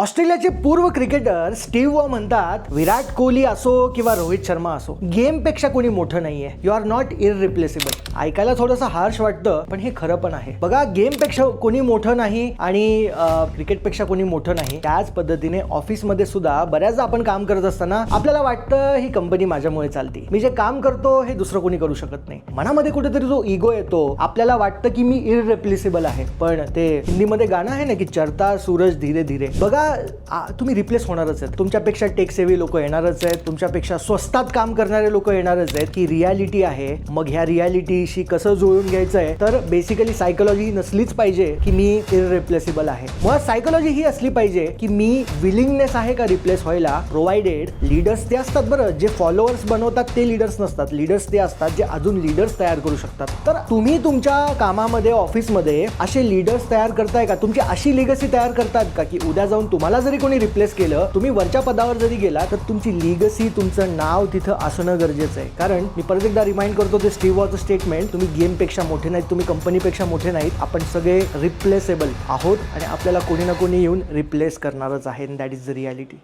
ऑस्ट्रेलियाचे पूर्व cricketer Steve वॉ म्हणतात विराट कोहली असो किंवा रोहित शर्मा असो गेमपेक्षा कोणी मोठं नाहीये. यू आर नॉट इररिप्लेसेबल ऐकायला थोडंसं हार्श वाटतं पण हे खरं पण आहे. बघा गेमपेक्षा कोणी मोठं नाही आणि क्रिकेटपेक्षा कोणी मोठं नाही त्याच पद्धतीने ऑफिसमध्ये सुद्धा बऱ्याचदा आपण काम करत असताना आपल्याला वाटतं ही कंपनी माझ्यामुळे चालते. मी जे काम करतो हे दुसरं कोणी करू शकत नाही. मनामध्ये कुठेतरी जो इगो येतो आपल्याला वाटतं की मी इररिप्लेसेबल आहे. पण ते हिंदीमध्ये गाणं आहे ना की चरता सूरज धीरे धीरे. बघा आ, तुम्ही रिप्लेस होणारच आहेत. तुमच्यापेक्षा टेक सेवी लोक येणारच आहेत. तुमच्यापेक्षा स्वस्तात काम करणारे लोक येणारच आहेत. की रियालिटी आहे. मग ह्या रियालिटीशी कसं जुळून घ्यायचं आहे? तर बेसिकली सायकोलॉजी नसलीच पाहिजे की मी इररिप्लेसेबल आहे. मुळात सायकोलॉजी ही असली पाहिजे की मी विलिंगनेस आहे का रिप्लेस व्हायला? प्रोव्हाइडेड लीडर्स ते असतात बरं. जे फॉलोअर्स बनवतात ते लीडर्स नसतात. लीडर्स ते असतात जे अजून लीडर्स तयार करू शकतात. तर तुम्ही तुमच्या कामामध्ये ऑफिसमध्ये असे लीडर्स तयार करताय का? तुमची अशी लिगसी तयार करतात का? की उद्या जाऊन तुम्हाला जरी कोणी रिप्लेस केलं तुम्ही वरच्या पदावर जरी गेला तर तुमची लिगसी तुमचं नाव तिथं असणं गरजेचं आहे. कारण मी परत एकदा रिमाइंड करतो ते स्टीव वॉचं स्टेटमेंट तुम्ही गेमपेक्षा मोठे नाहीत तुम्ही कंपनीपेक्षा मोठे नाहीत आपण सगळे रिप्लेसेबल आहोत आणि आपल्याला कोणी ना कोणी येऊन रिप्लेस करणारच आहे दॅट इज द रियालिटी